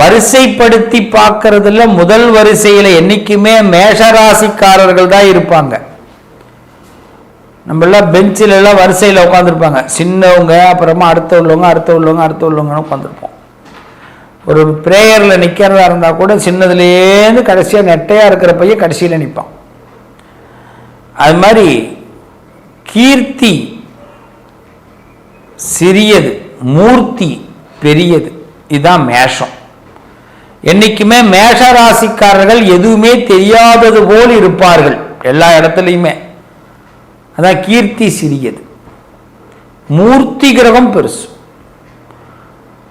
வரிசைப்படுத்தி பார்க்கறதுல முதல் வரிசையில் என்னைக்குமே மேஷராசிக்காரர்கள் தான் இருப்பாங்க. நம்மளாம் பெஞ்சில் எல்லாம் வரிசையில் உட்காந்துருப்பாங்க சின்னவங்க அப்புறமா அடுத்த உள்ளவங்க அடுத்த உள்ளவங்க அடுத்த உள்ளவங்கன்னு உட்காந்துருப்போம் ஒரு ப்ரேயரில் நிற்கிறதா இருந்தால் கூட சின்னதுலேருந்து கடைசியாக நெட்டையாக இருக்கிற பையன் கடைசியில் நிற்பான் அது மாதிரி கீர்த்தி சிறியது மூர்த்தி பெரியது. இதுதான் மேஷம். என்னைக்குமே மேஷ ராசிக்காரர்கள் எதுவுமே தெரியாதது போல் இருப்பார்கள். எல்லா இடத்துலையுமே. அதான் கீர்த்தி சிறியது. மூர்த்தி கிரகம் பெருசு.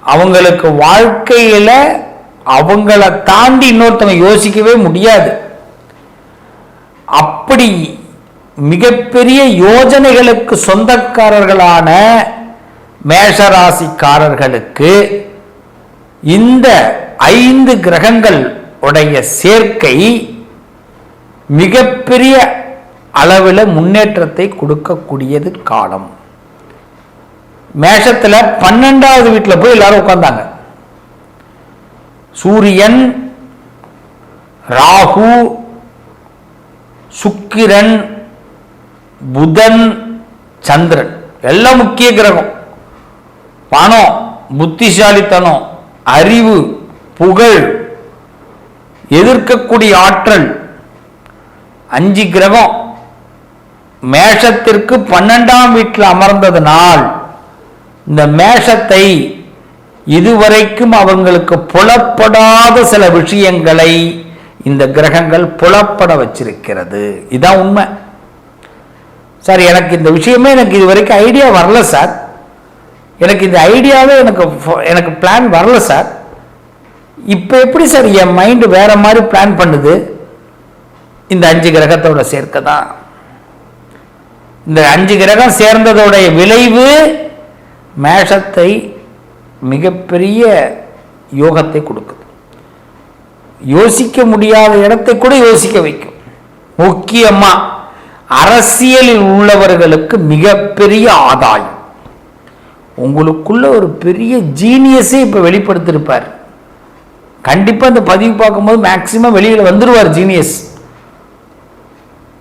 அவங்களுக்கு வாழ்க்கையில அவங்கள தாண்டி இன்னொருத்தவங்க யோசிக்கவே முடியாது. அப்படி மிகப்பெரிய யோஜனைகளுக்கு சொந்தக்காரர்களான மேஷராசிக்காரர்களுக்கு இந்த ஐந்து கிரகங்கள் உடைய சேர்க்கை மிகப்பெரிய அளவில் முன்னேற்றத்தை கொடுக்கக்கூடியது காலம். மேஷத்தில் பன்னெண்டாவது வீட்டில் போய் எல்லாரும் உட்கார்ந்தாங்க. சூரியன் ராகு சுக்கிரன் புதன் சந்திரன். எல்லாம் முக்கிய கிரகம். பணம் புத்திசாலித்தனம் அறிவு புகழ் எதிர்க்கக்கூடிய ஆற்றல். அஞ்சு கிரகம். மேஷத்திற்கு பன்னெண்டாம் வீட்டில் அமர்ந்ததனால் இந்த மேஷத்தை இதுவரைக்கும் அவங்களுக்கு புலப்படாத சில விஷயங்களை இந்த கிரகங்கள் புலப்பட வச்சிருக்கிறது. இதுதான் உண்மை. சார் எனக்கு இந்த விஷயமே எனக்கு இது வரைக்கும் ஐடியா வரல சார். எனக்கு இந்த ஐடியாவே எனக்கு எனக்கு பிளான் வரல சார். இப்போ எப்படி சார் என் மைண்டு வேற மாதிரி பிளான் பண்ணுது? இந்த அஞ்சு கிரகத்தோட சேர்க்க தான். இந்த அஞ்சு கிரகம் சேர்ந்ததோடைய விளைவு மேஷத்தை மிகப்பெரிய யோகத்தை கொடுக்குது. யோசிக்க முடியாத இடத்தை கூட யோசிக்க வைக்கும். முக்கியமாக அரசியலில் உள்ளவர்களுக்கு மிகப்பெரிய ஆதாயம். உங்களுக்குள்ள ஒரு பெரிய ஜீனியஸே இப்போ வெளிப்படுத்தியிருப்பார் கண்டிப்பாக இந்த பதிவு பார்க்கும்போது மேக்சிமம் வெளியில் வந்துடுவார் ஜீனியஸ்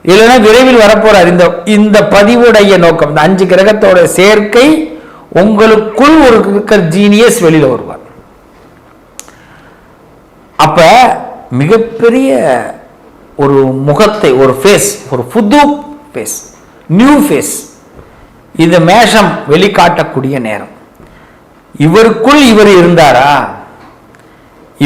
இல்லைன்னா விரைவில் வரப்போறார். இந்த இந்த பதிவுடைய நோக்கம். இந்த அஞ்சு கிரகத்தோட சேர்க்கை உங்களுக்குள் ஒரு இருக்கிற ஜீனியஸ் வெளியில் வருவார். அப்ப மிகப்பெரிய ஒரு முகத்தை ஒரு ஃபேஸ் ஒரு புது ஃபேஸ் நியூ ஃபேஸ் இது மேஷம் வெளிக்காட்டக்கூடிய நேரம். இவருக்குள் இவர் இருந்தாரா?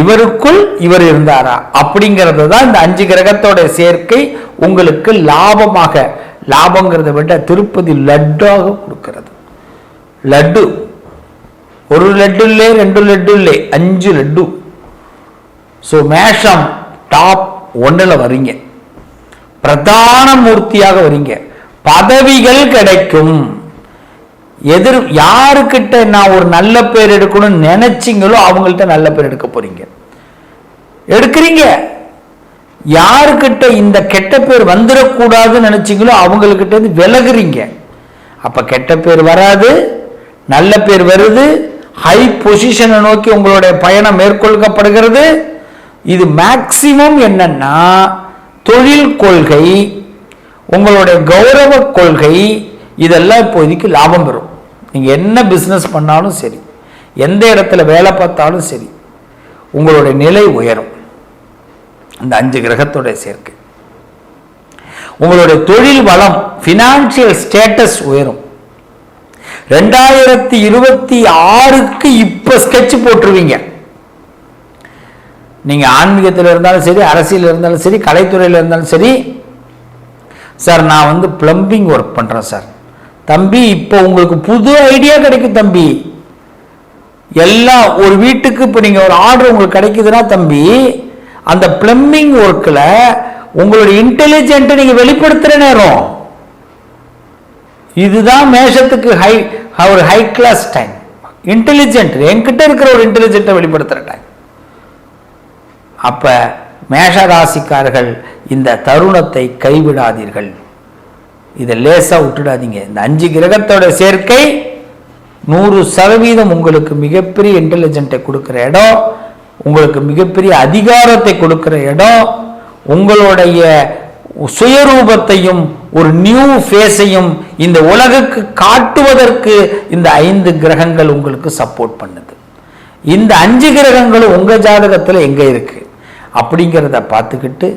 இவருக்குள் இவர் இருந்தாரா? அப்படிங்கிறது தான் இந்த அஞ்சு கிரகத்தோட சேர்க்கை உங்களுக்கு லாபமாக லாபங்கிறத விட திருப்பதி லட்டாக கொடுக்கிறது. லட்டு. ஒரு லட்டு இல்லை ரெண்டு லட்டு இல்லை அஞ்சு லட்டு. ஸோ மேஷம் டாப் ஒன்றில் வரீங்க பிரதான மூர்த்தியாக வரீங்க பதவிகள் கிடைக்கும். எதிர் யாருக்கிட்ட நான் ஒரு நல்ல பேர் எடுக்கணும்னு நினைச்சிங்களோ அவங்கள்ட்ட நல்ல பேர் எடுக்க போறீங்க. எடுக்கிறீங்க. யாருக்கிட்ட இந்த கெட்ட பேர் வந்துடக்கூடாதுன்னு நினைச்சிங்களோ அவங்கக்கிட்ட இருந்து விலகுறீங்க. அப்ப கெட்ட பேர் வராது நல்ல பேர் வருது ஹை பொசிஷனை நோக்கி உங்களுடைய பயணம் மேற்கொள்ளப்படுகிறது. இது மேக்சிமம் என்னன்னா தொழில் கொள்கை உங்களுடைய கௌரவ கொள்கை இதெல்லாம் இப்போதைக்கு லாபம் பெறும். நீங்கள் என்ன பிஸ்னஸ் பண்ணாலும் சரி எந்த இடத்துல வேலை பார்த்தாலும் சரி உங்களுடைய நிலை உயரும். அந்த அஞ்சு கிரகத்துடைய சேர்க்கை. உங்களுடைய தொழில் வளம் ஃபினான்சியல் ஸ்டேட்டஸ் உயரும். ரெண்டாயிரத்தி இருபத்தி ஆறுக்கு இப்போ ஸ்கெட்ச் போட்டுருவீங்க. நீங்கள் ஆன்மீகத்தில் இருந்தாலும் சரி அரசியல் இருந்தாலும் சரி கலைத்துறையில் இருந்தாலும் சரி சார் நான் வந்து பிளம்பிங் ஒர்க் பண்ணுறேன் சார். தம்பி இப்போ உங்களுக்கு புது ஐடியா கிடைக்கும் தம்பி. எல்லாம் ஒரு வீட்டுக்கு இப்போ நீங்கள் ஒரு ஆர்டர் உங்களுக்கு கிடைக்குதுன்னா தம்பி அந்த பிளம்பிங் ஒர்க்கில் உங்களுடைய இன்டெலிஜென்ட்டை நீங்கள் வெளிப்படுத்துகிற நேரம். இதுதான் மேஷத்துக்கு ஹை ஒரு ஹை கிளாஸ் டைம் இன்டெலிஜென்ட் என்கிட்ட இருக்கிற ஒரு இன்டெலிஜென்ட்டை வெளிப்படுத்துகிற டைம் அப்போ மேஷ ராசிக்காரர்கள் இந்த தருணத்தை கைவிடாதீர்கள். இதை லேசாக விட்டுடாதீங்க. இந்த அஞ்சு கிரகத்தோட சேர்க்கை நூறு சதவீதம் உங்களுக்கு மிகப்பெரிய இன்டெலிஜென்ட்டை கொடுக்குற இடம் உங்களுக்கு மிகப்பெரிய அதிகாரத்தை கொடுக்குற இடம் உங்களுடைய சுயரூபத்தையும் ஒரு நியூ ஃபேஸையும் இந்த உலகுக்கு காட்டுவதற்கு இந்த ஐந்து கிரகங்கள் உங்களுக்கு சப்போர்ட் பண்ணுது. இந்த அஞ்சு கிரகங்களும் உங்கள் ஜாதகத்தில் எங்கே இருக்குது அப்படிங்கிறத பார்த்துக்கிட்டு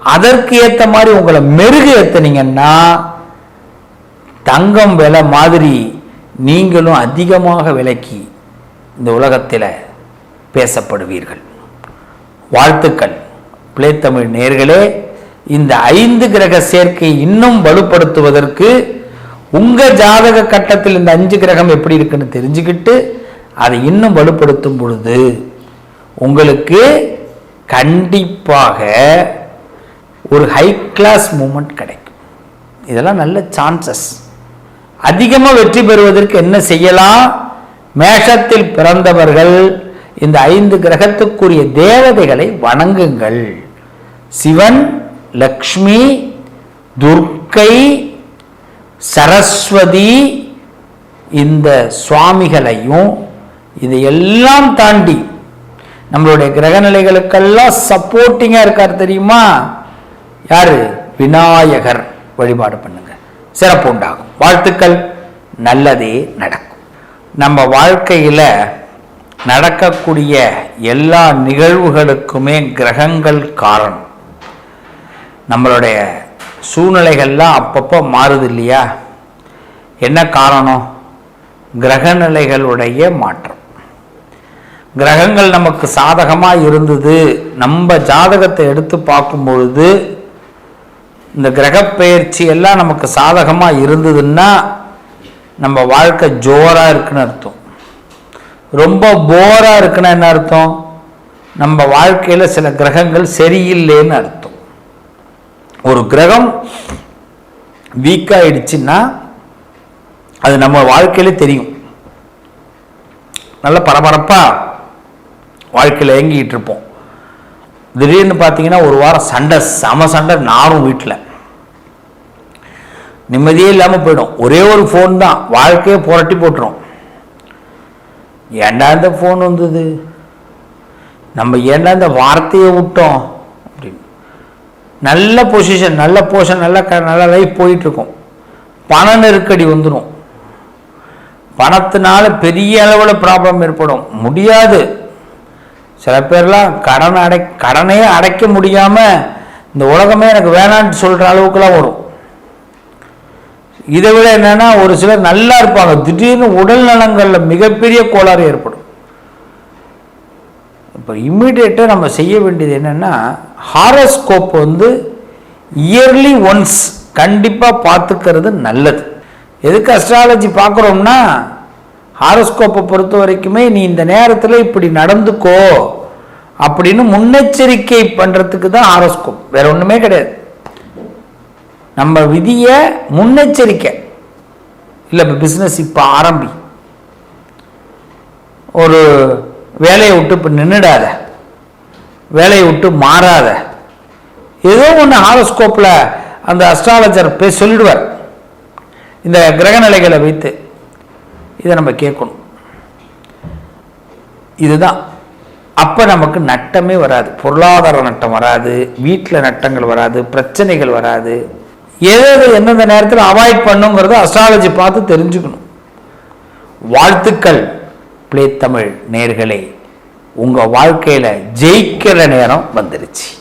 அதற்கு ஏத்த மாதிரி உங்களை மெருகு ஏத்துனீங்கன்னா தங்கம் விலை மாதிரி நீங்களும் அதிகமாக விலக்கி இந்த உலகத்தில் பேசப்படுவீர்கள். வாழ்த்துக்கள். பிளேத்தமிழ் நேர்களே இந்த ஐந்து கிரக சேர்க்கை இன்னும் வலுப்படுத்துவதற்கு உங்க ஜாதக கட்டத்தில் இந்த அஞ்சு கிரகம் எப்படி இருக்குன்னு தெரிஞ்சுக்கிட்டு அதை இன்னும் வலுப்படுத்தும் பொழுது உங்களுக்கு கண்டிப்பாக ஒரு ஹை கிளாஸ் மூமெண்ட் கிடைக்கும். இதெல்லாம் நல்ல சான்சஸ் அதிகமாக வெற்றி பெறுவதற்கு என்ன செய்யலாம்? மேஷத்தில் பிறந்தவர்கள் இந்த ஐந்து கிரகத்துக்குரிய தேவதைகளை வணங்குங்கள். சிவன் லக்ஷ்மி துர்க்கை சரஸ்வதி இந்த சுவாமிகளையும் இதையெல்லாம் தாண்டி நம்மளுடைய கிரகநிலைகளுக்கெல்லாம் சப்போர்ட்டிங்காக இருக்கார் தெரியுமா? யாரு? விநாயகர் வழிபாடு பண்ணுங்க. சிறப்பு உண்டாகும். வாழ்த்துக்கள். நல்லதே நடக்கும். நம்ம வாழ்க்கையில் நடக்கக்கூடிய எல்லா நிகழ்வுகளுக்குமே கிரகங்கள் காரணம். நம்மளுடைய சூழ்நிலைகள்லாம் அப்பப்போ மாறுது இல்லையா? என்ன காரணம்? கிரகநிலைகளுடைய மாற்றம். கிரகங்கள் நமக்கு சாதகமாக இருந்தது. நம்ம ஜாதகத்தை எடுத்து பார்க்கும் பொழுது இந்த கிரகப்பெயர்ச்சி எல்லாம் நமக்கு சாதகமாக இருந்ததுன்னா நம்ம வாழ்க்கை ஜோராக இருக்குன்னு அர்த்தம். ரொம்ப போராக இருக்குன்னா என்ன அர்த்தம்? நம்ம வாழ்க்கையில் சில கிரகங்கள் சரியில்லைன்னு அர்த்தம். ஒரு கிரகம் வீக் ஆயிடுச்சுன்னா அது நம்ம வாழ்க்கையில தெரியும். நல்ல பரபரப்பாக வாழ்க்கையில் இயங்கிட்டு இருப்போம். திடீர்னு பார்த்தீங்கன்னா ஒரு வாரம் சண்டை சம சண்டை நானும் வீட்டில் நிம்மதியே இல்லாமல் போயிடும். ஒரே ஒரு ஃபோன் தான். வாழ்க்கையை புரட்டி போட்டுரும். ஏண்டா இந்த ஃபோன் வந்தது? நம்ம ஏண்டா இந்த வார்த்தையை விட்டோம்? அப்படின்னு. நல்ல பொசிஷன் நல்ல போஷன் நல்ல க நல்ல லைஃப் போயிட்டுருக்கும். பண நெருக்கடி வந்துடும் பணத்தினால பெரிய அளவில் ப்ராப்ளம் ஏற்படும். முடியாது. சில பேர்லாம் கடன் அடை கடனே அடைக்க முடியாமல் இந்த உலகமே எனக்கு வேணான்னு சொல்கிற அளவுக்குலாம் வரும். இதை விட என்னன்னா ஒரு சிலர் நல்லா இருப்பாங்க. திடீர்னு உடல் நலங்களில் மிகப்பெரிய கோளாறு ஏற்படும். இப்போ இம்மிடியேட்டாக நம்ம செய்ய வேண்டியது என்னென்னா ஹாரோஸ்கோப் வந்து இயர்லி ஒன்ஸ் கண்டிப்பாக பார்த்துக்கிறது நல்லது. எதுக்கு அஸ்ட்ராலஜி பார்க்குறோம்னா ஹாரோஸ்கோப்பை பொறுத்த வரைக்குமே நீ இந்த நேரத்தில் இப்படி நடந்துக்கோ அப்படின்னு முன்னெச்சரிக்கை பண்ணுறதுக்கு தான் ஹாரோஸ்கோப். வேற ஒன்றுமே கிடையாது. நம்ம விதியை முன்னெச்சரிக்கை. இல்லை இப்போ பிஸ்னஸ் இப்போ ஆரம்பி. ஒரு வேலையை விட்டு இப்போ நின்றுடாத வேலையை விட்டு மாறாத. ஏதோ ஒன்று ஹாரோஸ்கோப்பில் அந்த அஸ்ட்ராலஜர் போய் சொல்லிடுவார். இந்த கிரகநிலைகளை வைத்து. இதை நம்ம கேட்கணும். இதுதான். அப்போ நமக்கு நட்டமே வராது. பொருளாதார நட்டம் வராது. வீட்டில் நட்டங்கள் வராது. பிரச்சனைகள் வராது. எது எந்தெந்த நேரத்தில் அவாய்ட் பண்ணுங்கிறத அஸ்ட்ராலஜி பார்த்து தெரிஞ்சுக்கணும். வாழ்த்துக்கள் பிளே தமிழ் நேர்களே. உங்கள் வாழ்க்கையில் ஜெயிக்கிற நேரம் வந்துருச்சு.